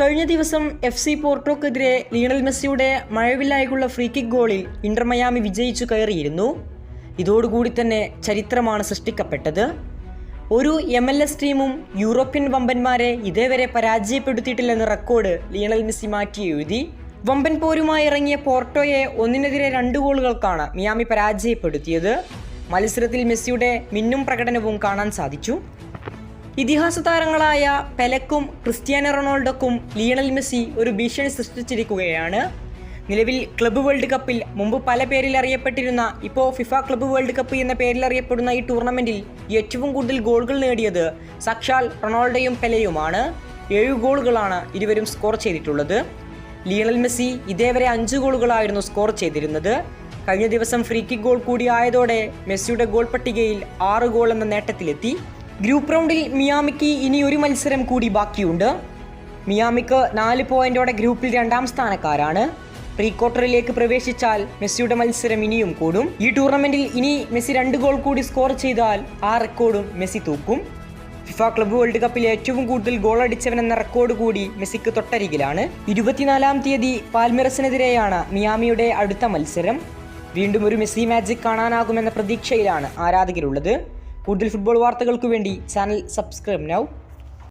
കഴിഞ്ഞ ദിവസം F C പോർട്ടോക്കെതിരെ ലീണൽ മെസ്സിയുടെ മഴവില്ലായ്ക്കുള്ള ഫ്രീ കിക്ക് ഗോളിൽ ഇന്റർ മയാമി വിജയിച്ചു കയറിയിരുന്നു. ഇതോടുകൂടി തന്നെ ചരിത്രമാണ് സൃഷ്ടിക്കപ്പെട്ടത്. ഒരു എം എൽ എസ് ടീമും യൂറോപ്യൻ വമ്പന്മാരെ ഇതേവരെ പരാജയപ്പെടുത്തിയിട്ടില്ലെന്ന റെക്കോർഡ് ലീണൽ മെസ്സി മാറ്റി എഴുതി. വമ്പൻ പോരുമായി ഇറങ്ങിയ പോർട്ടോയെ ഒന്നിനെതിരെ രണ്ട് ഗോളുകൾക്കാണ് മിയാമി പരാജയപ്പെടുത്തിയത്. മത്സരത്തിൽ മെസ്സിയുടെ മിന്നും പ്രകടനവും കാണാൻ സാധിച്ചു. ഇതിഹാസ താരങ്ങളായ പെലക്കും ക്രിസ്ത്യാനോ റൊണാൾഡോക്കും ലിയണൽ മെസ്സി ഒരു ഭീഷണി സൃഷ്ടിച്ചിരിക്കുകയാണ്. നിലവിൽ ക്ലബ്ബ് വേൾഡ് കപ്പിൽ മുമ്പ് പല പേരിൽ അറിയപ്പെട്ടിരുന്ന ഇപ്പോൾ ഫിഫ ക്ലബ്ബ് വേൾഡ് കപ്പ് എന്ന പേരിൽ അറിയപ്പെടുന്ന ഈ ടൂർണമെന്റിൽ ഏറ്റവും കൂടുതൽ ഗോളുകൾ നേടിയത് സാക്ഷാൽ റൊണാൾഡോയും പെലയുമാണ്. ഏഴ് ഗോളുകളാണ് ഇരുവരും സ്കോർ ചെയ്തിട്ടുള്ളത്. ലിയണൽ മെസ്സി ഇതേവരെ അഞ്ച് ഗോളുകളായിരുന്നു സ്കോർ ചെയ്തിരുന്നത്. കഴിഞ്ഞ ദിവസം ഫ്രീ കിക്ക് ഗോൾ കൂടി ആയതോടെ മെസ്സിയുടെ ഗോൾ പട്ടികയിൽ ആറ് ഗോൾ എന്ന നേട്ടത്തിലെത്തി. ഗ്രൂപ്പ് റൗണ്ടിൽ മിയാമിക്ക് ഇനി ഒരു മത്സരം കൂടി ബാക്കിയുണ്ട്. മിയാമിക്ക് നാല് പോയിന്റോടെ ഗ്രൂപ്പിൽ രണ്ടാം സ്ഥാനക്കാരാണ്. പ്രീ ക്വാർട്ടറിലേക്ക് പ്രവേശിച്ചാൽ മെസ്സിയുടെ മത്സരം ഇനിയും കൂടും. ഈ ടൂർണമെന്റിൽ ഇനി മെസ്സി രണ്ട് ഗോൾ കൂടി സ്കോർ ചെയ്താൽ ആ റെക്കോർഡും മെസ്സി തൂക്കും. ഫിഫ ക്ലബ്ബ് വേൾഡ് കപ്പിൽ ഏറ്റവും കൂടുതൽ ഗോൾ അടിച്ചവൻ എന്ന റെക്കോർഡ് കൂടി മെസ്സിക്ക് തൊട്ടരികിലാണ്. ഇരുപത്തിനാലാം തീയതി പാൽമിറസിനെതിരെയാണ് മിയാമിയുടെ അടുത്ത മത്സരം. വീണ്ടും ഒരു മെസ്സി മാജിക് കാണാനാകുമെന്ന പ്രതീക്ഷയിലാണ് ആരാധകരുള്ളത്. കൂടുതൽ ഫുട്ബോൾ വാർത്തകൾക്ക് വേണ്ടി ചാനൽ സബ്സ്ക്രൈബ് നൗ